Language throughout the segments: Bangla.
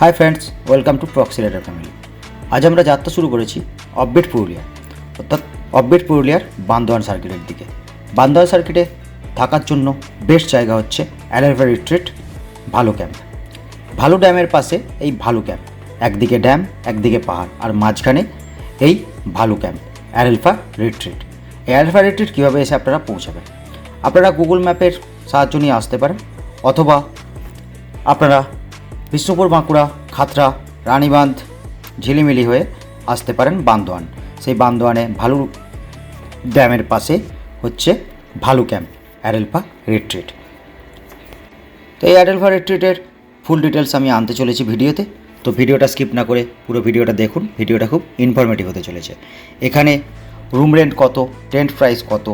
হাই ফ্রেন্ডস ওয়েলকাম টু প্রক্সিলেটার ফ্যামিলি আজ আমরা যাত্রা শুরু করেছি অববিট পুরুলিয়া অর্থাৎ অববিট পুরুলিয়ার বান্দোয়ান সার্কিটের দিকে। বান্দোয়ান সার্কিটে থাকার জন্য বেস্ট জায়গা হচ্ছে অ্যালারভা রিট্রিট ভালো ক্যাম্প ভালো ড্যামের পাশে এই ভালো ক্যাম্প একদিকে ড্যাম একদিকে পাহাড়, আর মাঝখানে এই ভালো ক্যাম্প অ্যারেলফা রিট্রিট এই অ্যারেলফা রিট্রিট কীভাবে এসে আপনারা পৌঁছাবেন আপনারা গুগল ম্যাপের সাহায্য নিয়ে আসতে পারেন, অথবা আপনারা বিষ্ণুপুর, বাঁকুড়া, খাতড়া, রানীবাঁধ ঝিলিমিলি হয়ে আসতে পারেন বান্দোয়ান। সেই বান্দোয়ানে ভালু ড্যামের পাশে হচ্ছে ভালু ক্যাম্প অ্যারেলফা রিট্রিট। তো এই অ্যাডেলফা রিট্রিটের ফুল ডিটেলস আমি আনতে চলেছি ভিডিওতে। তো ভিডিওটা স্কিপ না করে পুরো ভিডিওটা দেখুন, ভিডিওটা খুব ইনফরমেটিভ হতে চলেছে। এখানে রুম রেন্ট কত টেন্ট প্রাইস কত,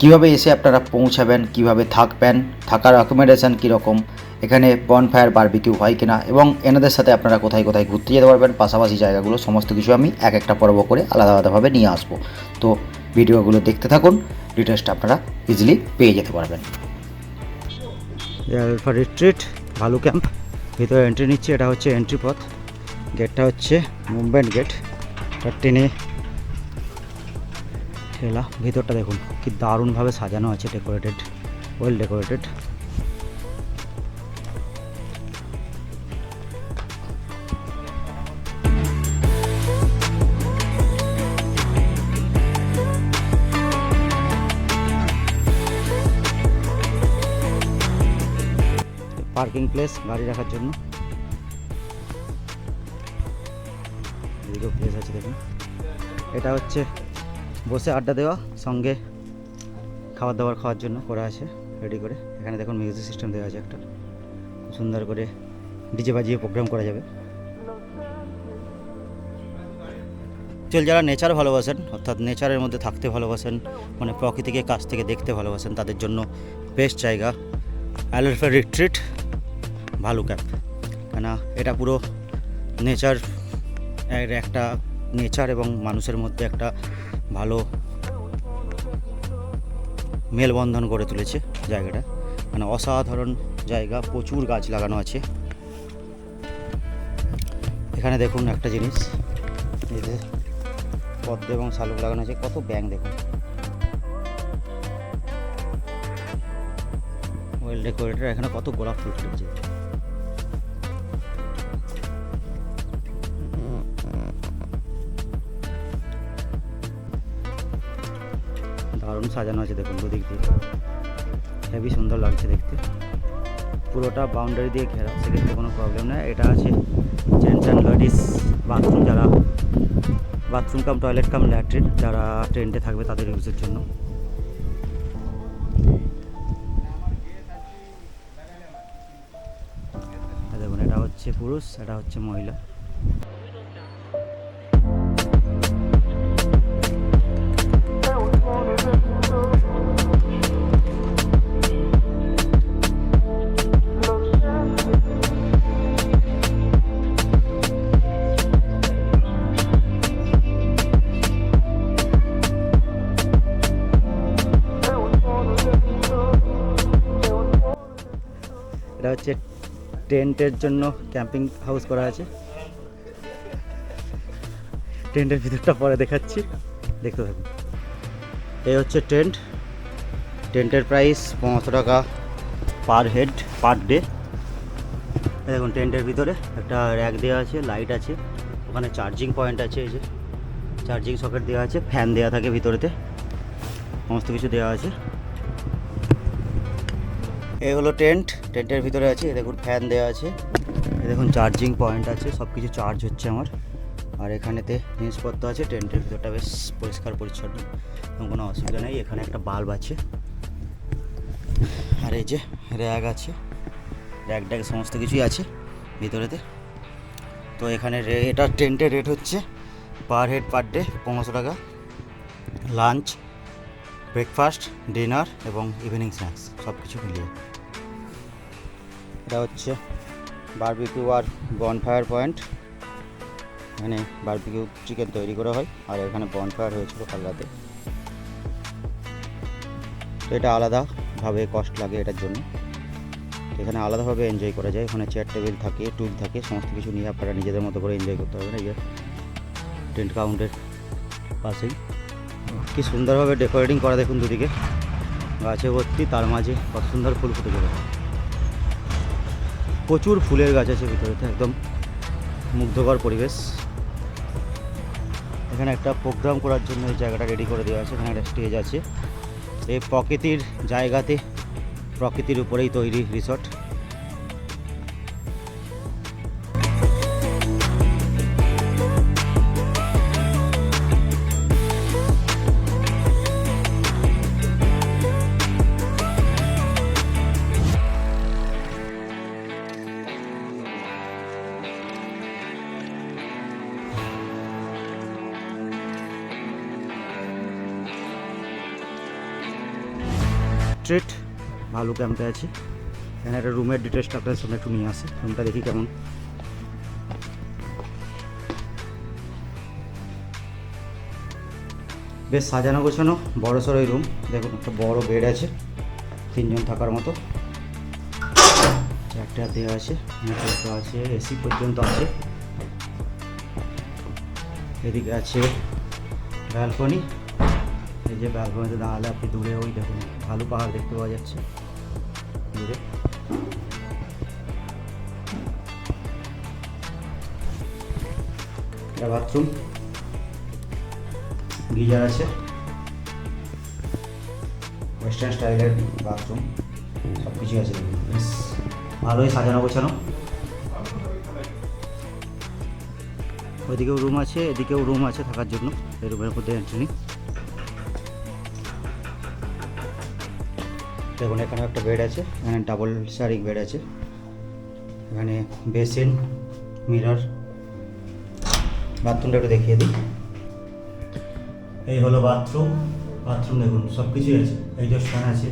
কীভাবে এসে আপনারা পৌঁছাবেন, কীভাবে থাকবেন, থাকার অ্যাকোমোডেশন কীরকম এখানে বনফায়ার বারবিকিউ হয় কিনা এবং এনাদের সাথে আপনারা কোথায় কোথায় ঘুরতে যেতে পারবেন, পাশাপাশি জায়গাগুলো, সমস্ত কিছু আমি এক একটা পর্ব করে আলাদা আলাদাভাবে নিয়ে আসব। তো ভিডিওগুলো দেখতে থাকুন ডিটেলসটা আপনারা ইজিলি পেয়ে যেতে পারবেন। রিট্রিট ভালু ক্যাম্প ভিতরে এন্ট্রি নিচ্ছে, এটা হচ্ছে এন্ট্রি পথ। গেটটা হচ্ছে মুভমেন্ট গেট টেনে ঠেলা। ভিতরটা দেখুন, কি দারুণভাবে সাজানো আছে decorated well decorated parking place, গাড়ি রাখার জন্য। প্লেস আছে দেখুন। এটা হচ্ছে বসে আড্ডা দেওয়া, সঙ্গে খাবার দাবার খাওয়ার জন্য করা আছে রেডি করে। এখানে দেখুন মিউজিক সিস্টেম দেওয়া আছে একটা। সুন্দর করে ডিজে বাজিয়ে প্রোগ্রাম করা যাবে। চল, যারা নেচার ভালোবাসেন, অর্থাৎ নেচারের মধ্যে থাকতে ভালোবাসেন মানে প্রকৃতিকে, কাছ থেকে দেখতে ভালোবাসেন, তাদের জন্য বেস্ট জায়গা অ্যালফা রিট্রিট ভালু ক্যাম্প কেন এটা পুরো নেচার এর একটা নেচার এবং মানুষের মধ্যে একটা ভালো মেলবন্ধন করে তুলেছে জায়গাটা। মানে অসাধারণ জায়গা, প্রচুর গাছ লাগানো আছে। এখানে দেখুন একটা জিনিস। যে পদ্ম এবং শালুক লাগানো আছে, কত ব্যাং দেখুন। ওয়েল ডেকোরেটেড এখানে কত গোলাপ ফুল ফুটেছে। দারুণ সাজানো আছে দেখুন দুদিক দিয়ে। হেভি সুন্দর লাগছে দেখতে। পুরোটা বাউন্ডারি দিয়ে ঘেরা, সেক্ষেত্রে কোনো প্রবলেম নেই। এটা আছে জেন্টস অ্যান্ড লেডিস বাথরুম যারা bathroom cum toilet cum latrine যারা ট্রেন্টে থাকবে তাদের ইউজের জন্য। দেখুন, এটা হচ্ছে পুরুষ, এটা হচ্ছে মহিলা। টেন্টের জন্য ক্যাম্পিং হাউস করা আছে। টেন্টের ভিতরটা পরে দেখাচ্ছি। দেখতে থাকুন। এই হচ্ছে টেন্ট। টেন্টের প্রাইস পনেরোশো টাকা পার হেড, পার ডে। দেখুন, টেন্টের ভিতরে একটা র্যাক দেওয়া আছে, লাইট আছে, ওখানে চার্জিং পয়েন্ট আছে, এই যে। চার্জিং সকেট দেওয়া আছে, ফ্যান দেওয়া থাকে ভিতরেতে। সমস্ত কিছু দেওয়া আছে। এই হলো টেন্ট, টেন্টের ভিতরে আছে দেখুন ফ্যান দেওয়া আছে দেখুন চার্জিং পয়েন্ট আছে সব কিছু চার্জ হচ্ছে আমার, আর এখানেতে জিনিসপত্র আছে, টেন্টের ভিতরটা বেশ পরিষ্কার পরিচ্ছন্ন কোনো অসুবিধা নেই, এখানে একটা বাল্ব আছে, আর এই যে র্যাগ আছে র্যাগ ট্যাগ সমস্ত কিছুই আছে ভিতরেতে, তো এখানে এটা টেন্টের রেট হচ্ছে, পার হেড পার ডে পনেরোশো টাকা, লাঞ্চ ব্রেকফাস্ট ডিনার এবং ইভিনিং স্ন্যাক্স সব কিছু মিলিয়ে। এটা হচ্ছে বারবিকিউ আর বনফায়ার পয়েন্ট এখানে বারবিকিউ চিকেন তৈরি করা হয়, আর এখানে বনফায়ার হয়েছিল কাল রাতে। তো এটা আলাদাভাবে কষ্ট লাগে এটার জন্য। এখানে আলাদাভাবে এনজয় করা যায়, ওখানে চেয়ার টেবিল থাকে টুল থাকে, সমস্ত কিছু নিয়ে আপনারা নিজেদের মতো করে এনজয় করতে পারবেন। এই টেন্ট কাউন্টের পাশেই। কি সুন্দরভাবে ডেকোরেটিং করা দেখুন দুদিকে। গাছে ভর্তি, তার মাঝে কত সুন্দর ফুল ফুটে গেল প্রচুর ফুলের গাছ আছে ভিতরে একদম মুগ্ধকর পরিবেশ। এখানে একটা প্রোগ্রাম করার জন্য এই জায়গাটা রেডি করে দেওয়া আছে, এখানে একটা স্টেজ আছে। এই প্রকৃতির জায়গাতে প্রকৃতির উপরেই তৈরি রিসর্ট স্ট্রেট ভালো ক্যাম্পে আছি। এখানে একটা রুমের ডিটেলসটা আপনাদের সামনে একটু নিয়ে আসি রুমটা দেখি কেমন। বেশ সাজানো গোছানো, বড় সড়ো রুম দেখুন, একটা বড় বেড আছে, তিনজন থাকার মতো। চারটে দেওয়া আছে আছে এসি পর্যন্ত আছে। এদিকে আছে ব্যালকনি এই যে ব্যালকনিতে দাঁড়ালে আপনি দূরে ওই দেখুন, ভালো পাহাড় দেখতে পাওয়া যাচ্ছে। দূরে। বাথরুম গিজার আছে। ওয়েস্টার্ন স্টাইলের বাথরুম সব কিছুই আছে বেশ, ভালোই সাজানো গোছানো। ওইদিকেও রুম আছে, এদিকেও রুম আছে থাকার জন্য। এই রুমের মধ্যে এন্ট্রি দেখুন এখানে একটা বেড আছে, এখানে ডাবল শারিক বেড আছে। এখানে বেসিন মিরর বাথরুমটা একটু দেখিয়ে দিই। এই হলো বাথরুম বাথরুম দেখুন সব কিছুই আছে, এই যে ফ্যান আছে,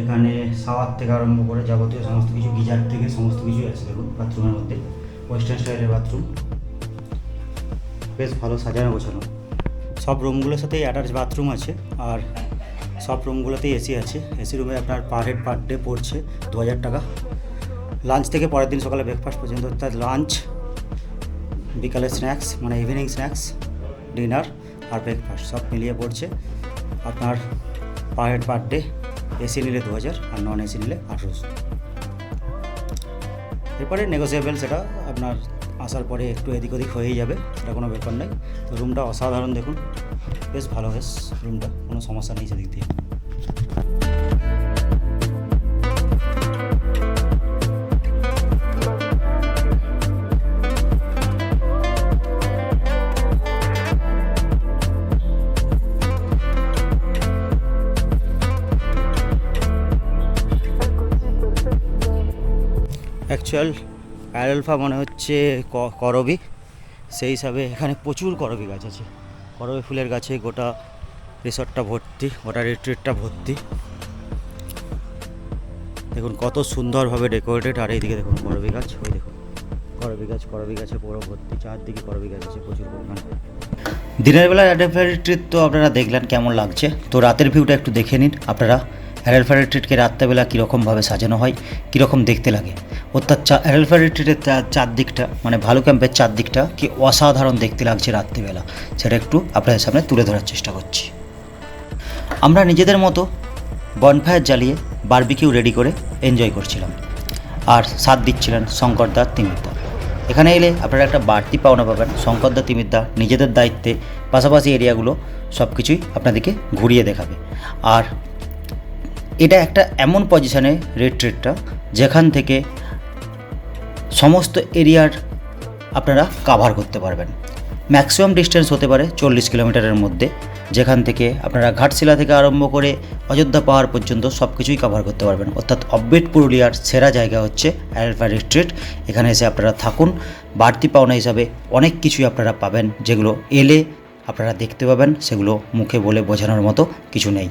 এখানে শাওয়ার থেকে আরম্ভ করে যাবতীয় সমস্ত কিছু, গিজার থেকে সমস্ত কিছুই আছে, দেখুন বাথরুমের মধ্যে ওয়েস্টার্ন স্টাইলের বাথরুম বেশ ভালো সাজানো গোছানো। সব রুমগুলোর সাথেই অ্যাটাচ বাথরুম আছে, আর সব রুমগুলোতেই এসি আছে। এসি রুমে আপনার পার হেড পার ডে পড়ছে দু হাজার টাকা। লাঞ্চ থেকে পরের দিন সকালে ব্রেকফাস্ট পর্যন্ত অর্থাৎ লাঞ্চ বিকালে স্ন্যাক্স মানে ইভিনিং স্ন্যাক্স ডিনার আর ব্রেকফাস্ট সব মিলিয়ে পড়ছে। আপনার per head per day AC নিলে দু হাজার আর নন এসি নিলে আঠেরোশো। এরপরে নেগোসিয়েবল সেটা আপনার আসার পরে একটু এদিক ওদিক হয়েই যাবে, সেটা কোনো ব্যাপার নেই। তো রুমটা অসাধারণ দেখুন। বেশ ভালো বেশ রুমটা কোনো সমস্যা নেই সেদিক দিয়ে। অ্যাকচুয়াল অ্যালফা মনে হচ্ছে করবি। সেই হিসাবে এখানে প্রচুর করবি গাছ আছে। করবি ফুলের গাছে গোটা রিসর্টটা ভর্তি, গোটা রিট্রিটটা ভর্তি। দেখুন কত সুন্দরভাবে ডেকোরেটেড আর এইদিকে দেখুন করবি গাছ, ওই দেখুন। করবি গাছ, করবি গাছে পুরো ভর্তি, চারদিকে করবি গাছ আছে প্রচুর পরিমাণে। দিনের বেলা অ্যাডেলফায়ার রিট্রিট তো আপনারা দেখলেন কেমন লাগছে। তো রাতের ভিউটা একটু দেখে নিন আপনারা। অ্যাডেলফায়ার রিট্রিটকে রাত্রেবেলা কীরকমভাবে সাজানো হয়, কীরকম দেখতে লাগে? অর্থাৎ চা অ্যাডেলফায়ার রিট্রিটের চা- চারদিকটা মানে ভালো ক্যাম্পের চারদিকটা কি অসাধারণ দেখতে লাগছে রাত্রিবেলা? সেটা একটু আপনাদের সামনে তুলে ধরার চেষ্টা করছি। আমরা নিজেদের মতো বনফায়ার জ্বালিয়ে বারবিকিউ রেডি করে এনজয় করছিলাম। আর সাথ দিচ্ছিলেন শঙ্করদা তিমিরদা। এখানে এলে আপনারা একটা বাড়তি পাওনা পাবেন। শঙ্করদা, তিমিরদা নিজেদের দায়িত্বে পাশাপাশি এরিয়াগুলো সব কিছুই আপনাদেরকে ঘুরিয়ে দেখাবে। আর এটা একটা এমন পজিশনে রেড ট্রেডটা যেখান থেকে সমস্ত এরিয়ার আপনারা কাভার করতে পারবেন। ম্যাক্সিমাম ডিস্টেন্স হতে পারে চল্লিশ কিলোমিটারের মধ্যে, যেখান থেকে আপনারা ঘাটশিলা থেকে আরম্ভ করে অযোধ্যা পাহাড় পর্যন্ত সব কিছুই কাভার করতে পারবেন। অর্থাৎ অববেট পুরুলিয়ার সেরা জায়গা হচ্ছে অ্যালফা স্ট্রিট এখানে এসে আপনারা থাকুন। বাড়তি পাওনা হিসাবে অনেক কিছুই আপনারা পাবেন, যেগুলো এলে আপনারা দেখতে পাবেন, সেগুলো মুখে বলে বোঝানোর মতো কিছু নেই।